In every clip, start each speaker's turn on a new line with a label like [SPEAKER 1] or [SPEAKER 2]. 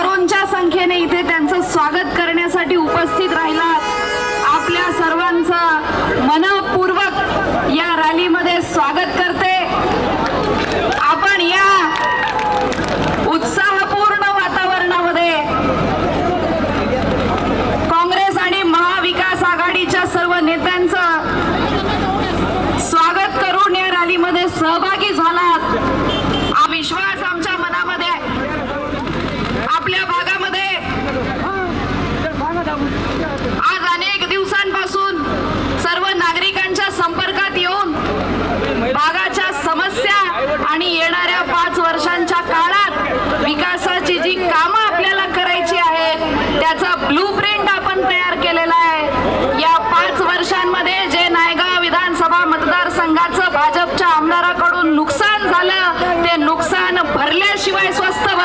[SPEAKER 1] करोडच्या संख्येने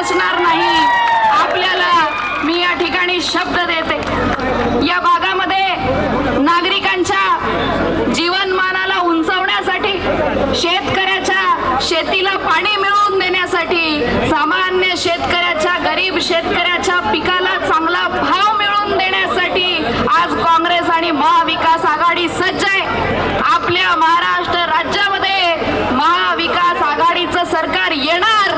[SPEAKER 1] बसणार नाही. आपल्याला मी या ठिकाणी शब्द देते. या भागामध्ये नागरिकांच्या जीवनमानाला उंचावण्यासाठी शेतकरी शेतीला पाणी मिळवून देण्यासाठी सामान्य शेतकऱ्याच्या गरीब शेतकऱ्याच्या पिकाला चांगला भाव मिळवून देण्यासाठी आज काँग्रेस आणि महाविकास आघाडी सज्ज आहे आपल्या महाराष्ट्र राज्यामध्ये महाविकास आघाडीचं सरकार येणार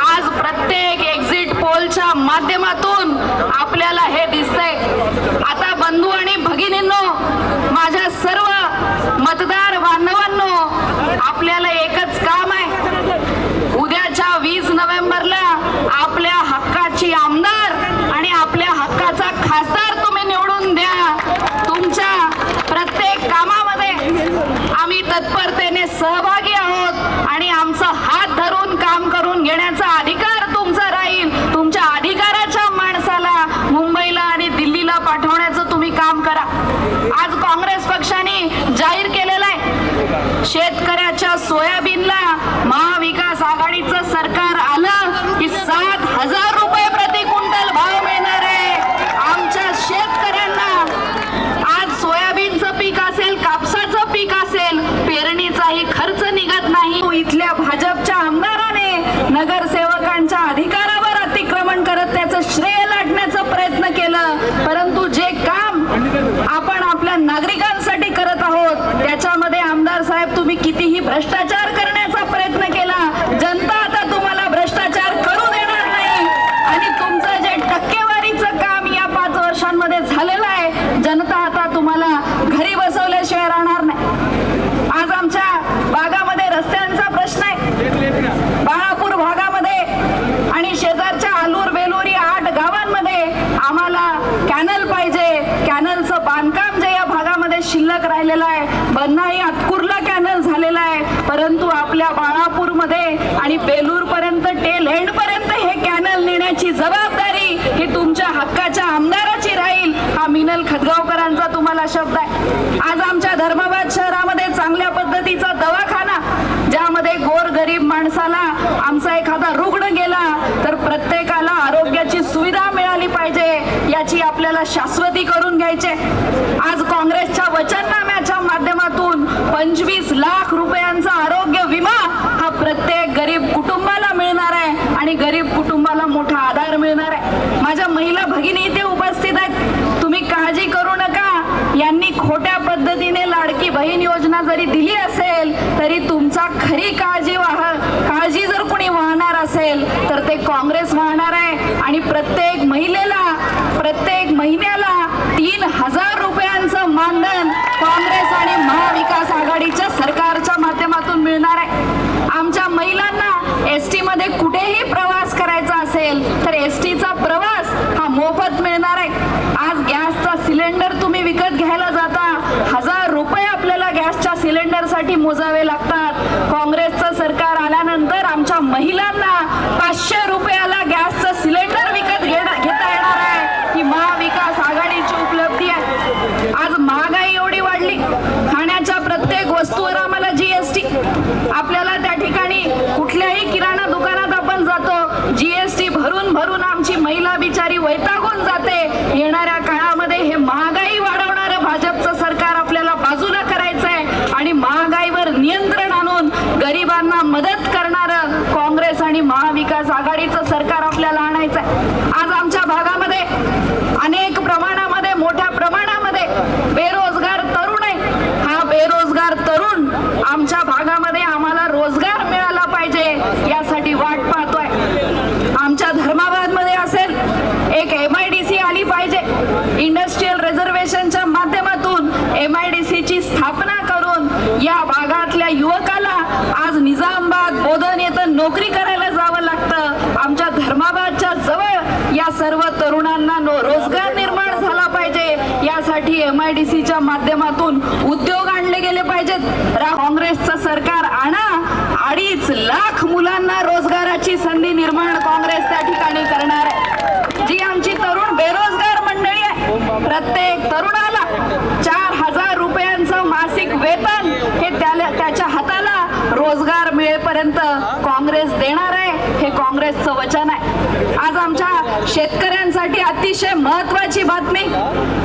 [SPEAKER 1] आज प्रत्येक एक्झिट पोलच्या माध्यमातून आपल्याला हे दिसतंय. आता बंधू आणि भगिनींनो माझ्या सर्व मतदार बांधवांनो आपल्याला एकच काम आहे. उद्याच्या वीस नोव्हेंबरला आपल्या हक्काची आमदार आणि आपल्या हक्काचा खासदार तुम्ही निवडून द्या. तुमच्या प्रत्येक कामामध्ये आम्ही तत्परतेने सहभाग सोयाबीनला कितीही भ्रष्टाचार करण्यात प्रयत्न केला जनता आता तुम्हाला भ्रष्टाचार करू देणार नाही आणि तुमचं जे टक्केवारीचं काम या पाच वर्षांमध्ये झालेलं आहे जनता आता तुम्हाला घरी बसवल्याशिवाय राहणार नाही आज आमच्या भागामध्ये रस्त्यांचा प्रश्न आहे बाळापूर भागामध्ये आणि शेजारच्या आलूर बेलूर या आठ गावांमध्ये आम्हाला कॅनल पाहिजे कॅनलचं बांधकाम जे या भागामध्ये शिल्लक राहिलेलं आहे बन्नाई अतकुरला कॅनल झालेला आहे परंतु आपल्या बाळापूरमध्ये आणि बेलूर पर्यंत टेल एंड पर्यंत हे कॅनल नेण्याची जबाबदारी ही तुमच्या हक्काच्या आमदाराची राहील हा मिनल खदगावकरांचा तुम्हाला शब्द आहे. आज आमच्या धर्माबाद शहरामध्ये चांगल्या पद्धतीचा दवाखाना ज्यामध्ये गोर गरीब माणसाला आमचा एखादा रुग्ण गेला तर प्रत्येकाला आरोग्याची सुविधा मिळाली पाहिजे याची आपल्याला शाश्वती करून घ्यायचे. आज काँग्रेसच्या वचननाम्याच्या माध्यमातून पंचवीस लाख रुपयांचा आरोग्य विमा हा प्रत्येक गरीब कुटुंबाला मिळणार आहे आणि गरीब कुटुंबाला मोठा आधार मिळणार आहे. माझ्या महिला भगिनी इथे उपस्थित आहेत. तुम्ही काळजी करू नका. यांनी खोट्या पद्धतीने लाडकी बहीण योजना जरी दिली असेल तरी तुमचा खरी काळजी वाह काळजी जर कोणी वाहणार असेल तर ते काँग्रेस वाहणार आहे. आणि प्रत्येक महिलेला प्रत्येक महिन्याला तीन हजार रुपयांचं मानधन काँग्रेस आणि महाविकास आघाडीच्या सरकारच्या माध्यमातून मिळणार आहे आमच्या महिलांना एस टी मध्ये कुठेही प्रवास करायचा असेल तर एस टीचा प्रवास हा मोफत मिळणार आहे आज गॅसचा सिलेंडर तुम्ही विकत घ्यायला जाता हजार रुपये आपल्याला गॅसच्या सिलेंडरसाठी मोजावे लागतात. काँग्रेसचं सरकार आल्यानंतर आमच्या महिलांना पाचशे रुपयाला गॅसचं सिलेंडर विकत घेता येणार आहे. ही महाविकास आघाडीची उपलब्धी आहे. आज महागाई एवढी वाढली. खाण्याच्या प्रत्येक वस्तूवर आम्हाला जीएसटी आपल्याला त्या ठिकाणी कुठल्याही किराणा दुकानात आपण जातो जीएसटी भरून भरून आमची महिला बिचारी वैतागून जाते येणाऱ्या काळामध्ये हे महागाई वाढवणारं भाजपचं सरकार आपल्याला बाजूला करायचं आहे आणि महागाईवर नियंत्रण आणून गरिबांना मदत करणारं काँग्रेस आणि महाविकास आघाडीचं सरकार आपल्याला आणायचं आहे आज आमच्या भागामध्ये अनेक प्रमाणामध्ये मोठ्या प्रमाणामध्ये बेरोजगार तरुण आहे हा बेरोजगार तरुण आमच्या भागामध्ये आम्हाला रोजगार मिळाला पाहिजे यासाठी वाट पाहतोय आमच्या धर्माबादमध्ये असेल एक एम आय डी सी आली पाहिजे इंडस्ट्रीयल रिझर्वेशनच्या माध्यमातून एम आय डी सीची स्थापना करून या भागातल्या युवकाला आज निजामाबाद बोधन येथं नोकरी करायला जावं लागतं. आमच्या धर्माबादच्या जवळ या सर्व तरुणांना नो- रोजगार निर्माण झाला पाहिजे. यासाठी एम आय डी सीच्या माध्यमातून उद्योग आणले गेले पाहिजेत. रा- काँग्रेसचं सरकार आणा. अडीच लाख मुलांना रोजगाराची संधी निर्माण काँग्रेस त्या ठिकाणी करणार आहे जी आमची तरुण बेरोजगार मंडळी आहे प्रत्येक तरुणाला चार हजार रुपयांचं मासिक पर्यंत काँग्रेस देणार आहे हे काँग्रेसचं वचन आहे. आज आमच्या शेतकऱ्यांसाठी अतिशय महत्वाची बातमी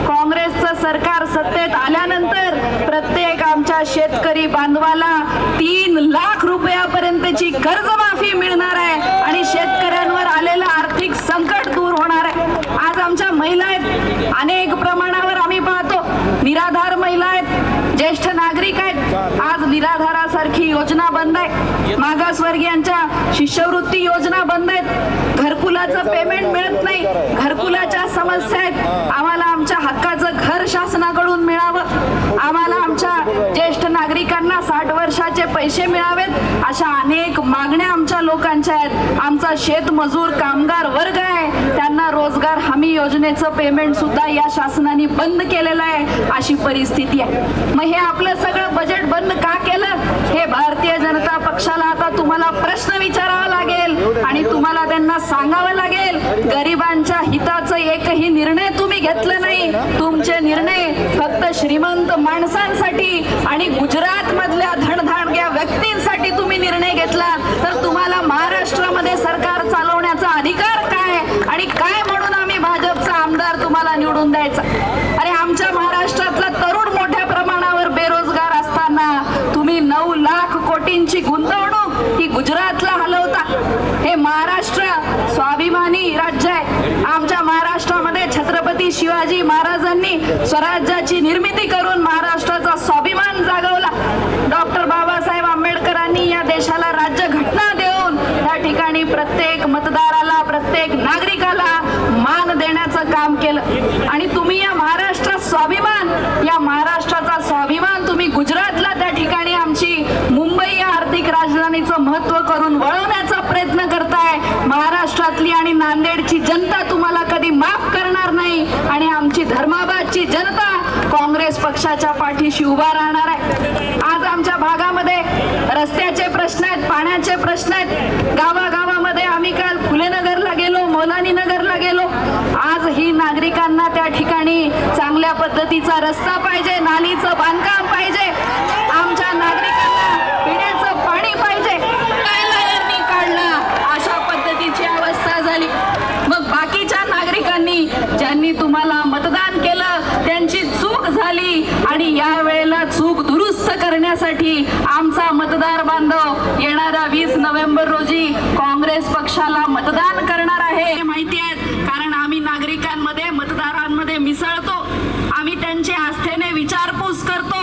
[SPEAKER 1] काँग्रेसचं सरकार सत्तेत आल्यानंतर प्रत्येक आमच्या शेतकरी बांधवाला तीन लाख रुपयापर्यंतची कर्जमाफी मिळणार आहे आणि शेतकऱ्यांवर आलेलं आर्थिक संकट दूर होणार आहे. आज आमच्या महिला आहेत अनेक प्रमाणावर आम्ही पाहतो. निराधार महिला आहेत ज्येष्ठ नागरिक आहेत. आज निराधार योजना बंद आहे. मागासवर्गीयांच्या शिष्यवृत्ती योजना बंद आहेत. घरकुलाचं पेमेंट मिळत नाही. घरकुलाच्या समस्या आहेत. आम्हाला आमच्या हक्काचं घर शासनाकडून मिळावं. आम्हाला आमच्या ज्येष्ठ नागरिकांना साठ वर्षाचे पैसे मिळावेत. अशा अनेक मागण्या आमच्या लोकांच्या आहेत. आमचा शेतमजूर कामगार वर्ग आहे. त्यांना रोजगार हमी योजनेचं पेमेंट सुद्धा या शासनाने बंद केलेलं आहे. अशी परिस्थिती आहे. मग हे आपलं सगळं बजेट बंद का केलं हे भारतीय जनता पक्षाला आता तुम्हाला प्रश्न विचारावा लागेल आणि तुम्हाला त्यांना सांगावं लागेल गरिबांच्या हिताचं एकही निर्णय तुम्ही घेतलं नाही. तुमचे निर्णय फक्त श्रीमंत माणसांसाठी आणि गुजरात मधल्या धडधाडग्या व्यक्तींसाठी तुम्ही निर्णय घेतला. तर तुम्हाला महाराष्ट्रामध्ये सरकार चालवण्याचा अधिकार काय? आणि काय म्हणून आम्ही भाजपचा आमदार तुम्हाला निवडून द्यायचा अरे आमच्या महाराष्ट्रातला तरुण मोठ्या प्रमाणावर बेरोजगार असताना तुम्ही नऊ लाख कोटींची गुंतवणूक ही गुजरातला हलवता. हे महाराष्ट्र स्वाभिमानी राज्य आहे. आमच्या महाराष्ट्रामध्ये छत्रपती शिवाजी महाराजांनी स्वराज्याची निर्मिती करून महाराष्ट्राचा स्वाभिमान जागवला. डॉक्टर बाबासाहेब आंबेडकरांनी या देशाला राज्य घटना देऊन या ठिकाणी प्रत्येक मतदाराला प्रत्येक नागरिकाला मान देण्याचं काम केलं. आणि तुम्ही या महाराष्ट्रात स्वाभिमान या महाराष्ट्राचा स्वाभिमान तुम्ही गुजरातला त्या ठिकाणी आमची मुंबई या आर्थिक राजधानीचं महत्त्व करून वळवण्याचा प्रयत्न करताय. महाराष्ट्रातली आणि नांदेडची जनता तुम्हाला कधी माफ करणार नाही. आणि आमची धर्माबादची जनता काँग्रेस पक्षाच्या पाठीशी उभा राहणार आहे. आज आमच्या भागामध्ये रस्त्याचे प्रश्न आहेत पाण्याचे प्रश्न आहेत. गावागावामध्ये आम्ही काल फुलेनगरला गेलो मोलानी नगरला गेलो. आज ही नागरिकांना त्या ठिकाणी चांगल्या पद्धतीचा रस्ता पाहिजे नालीचं बांधकाम पाहिजे. आमच्या नागरिक पिण्याचं पाणी पाहिजे प्यायला यांनी काढला अशा पद्धतीची अवस्था झाली मग बाकीच्या नागरिकांनी ज्यांनी तुम्हाला मतदान केलं त्यांची चूक झाली आणि या वेळेला चूक दुरुस्त करण्यासाठी आमचा मतदार बांधव येणाऱ्या वीस नोव्हेंबर रोजी काँग्रेस पक्षाला मतदान